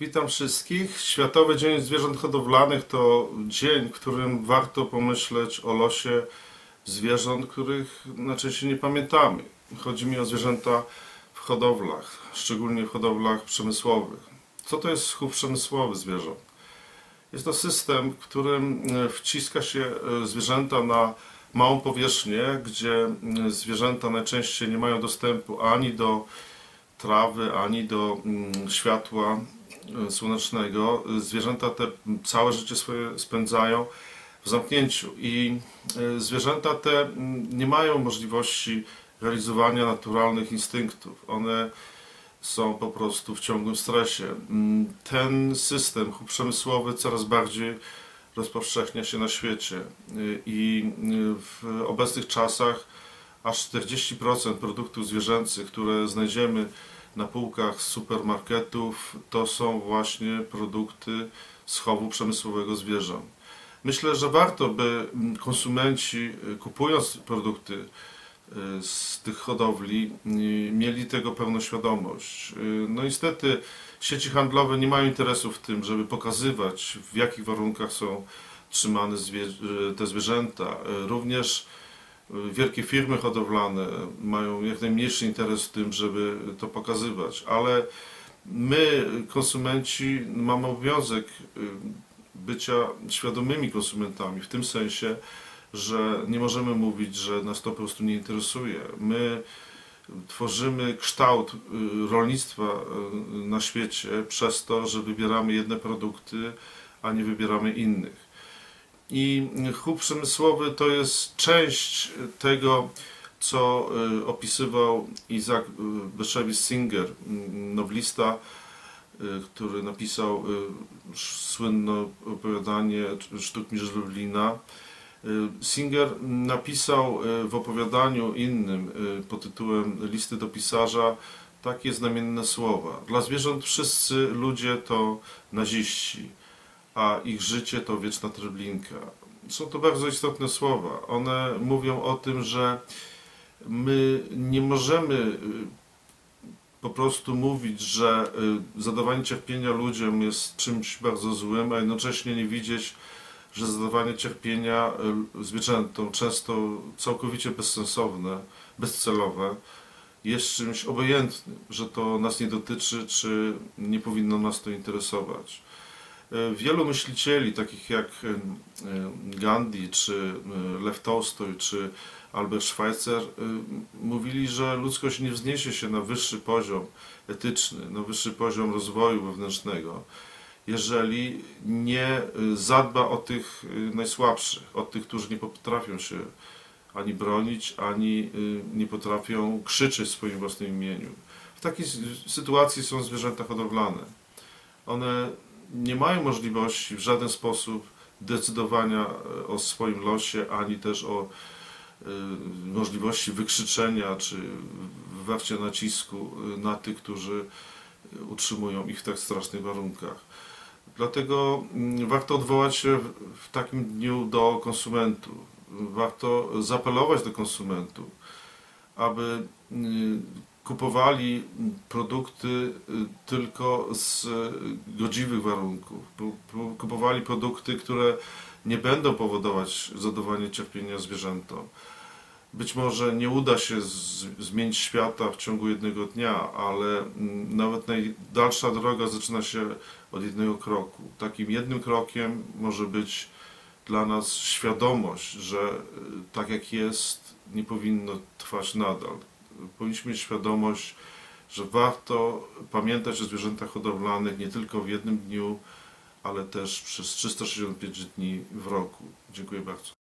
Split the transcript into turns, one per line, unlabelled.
Witam wszystkich. Światowy Dzień Zwierząt Hodowlanych to dzień, w którym warto pomyśleć o losie zwierząt, których najczęściej nie pamiętamy. Chodzi mi o zwierzęta w hodowlach, szczególnie w hodowlach przemysłowych. Co to jest chów przemysłowy zwierząt? Jest to system, w którym e, wciska się e, zwierzęta na małą powierzchnię, gdzie e, zwierzęta najczęściej nie mają dostępu ani do trawy, ani do mm, światła e, słonecznego. Zwierzęta te całe życie swoje spędzają w zamknięciu i e, zwierzęta te mm, nie mają możliwości realizowania naturalnych instynktów. One są po prostu w ciągłym stresie. Mm, Ten system przemysłowy coraz bardziej rozpowszechnia się na świecie Y, i w obecnych czasach aż 40% produktów zwierzęcych, które znajdziemy na półkach supermarketów, to są właśnie produkty z chowu przemysłowego zwierząt. Myślę, że warto, by mm, konsumenci y, kupując produkty y, z tych hodowli y, mieli tego pełną świadomość. No niestety sieci handlowe nie mają interesu w tym, żeby pokazywać w jakich warunkach są trzymane te zwierzęta. Również wielkie firmy hodowlane mają jak najmniejszy interes w tym, żeby to pokazywać, ale my, konsumenci, mamy obowiązek y, bycia świadomymi konsumentami, w tym sensie, że nie możemy mówić, że nas to po prostu nie interesuje. My tworzymy kształt y, rolnictwa y, na świecie przez to, że wybieramy jedne produkty, a nie wybieramy innych. I chów przemysłowy to jest część tego, co y, opisywał Isaac y, Bashevis Singer, y, noblista, y, który napisał słynne opowiadanie Sztuk Mistrz Lublina. Singer napisał w opowiadaniu innym pod tytułem Listy do pisarza takie znamienne słowa. Dla zwierząt wszyscy ludzie to naziści, a ich życie to wieczna tryblinka. Są to bardzo istotne słowa. One mówią o tym, że my nie możemy y, po prostu mówić, że y, zadawanie cierpienia ludziom jest czymś bardzo złym, a jednocześnie nie widzieć, że zadawanie cierpienia y, zwierzętom, często całkowicie bezsensowne, bezcelowe, jest czymś obojętnym, że to nas nie dotyczy, czy nie powinno nas to interesować. Wielu myślicieli, takich jak y, y, Gandhi, czy y, Lew Tolstoj, czy Albert Schweitzer, mówili, że ludzkość nie wzniesie się na wyższy poziom etyczny, na wyższy poziom rozwoju wewnętrznego, jeżeli nie zadba o tych najsłabszych, o tych, którzy nie potrafią się ani bronić, ani nie potrafią krzyczeć w swoim własnym imieniu. W takiej sytuacji są zwierzęta hodowlane. One nie mają możliwości w żaden sposób decydowania e, o swoim losie, ani też o e, możliwości wykrzyczenia czy wywarcia nacisku e, na tych, którzy utrzymują ich w tak strasznych warunkach. Dlatego mm, warto odwołać się w- takim dniu do konsumentów. Warto zaapelować do konsumentów, aby mm, kupowali produkty y, tylko z y, godziwych warunków. Kupowali produkty, które nie będą powodować zadawania cierpienia zwierzętom. Być może nie uda się zmienić świata w ciągu jednego dnia, ale mm, nawet najdalsza droga zaczyna się od jednego kroku. Takim jednym krokiem może być dla nas świadomość, że y, tak jak jest, nie powinno trwać nadal. Powinniśmy mieć świadomość, że warto pamiętać o zwierzętach hodowlanych nie tylko w jednym dniu, ale też przez 365 dni w roku. Dziękuję bardzo.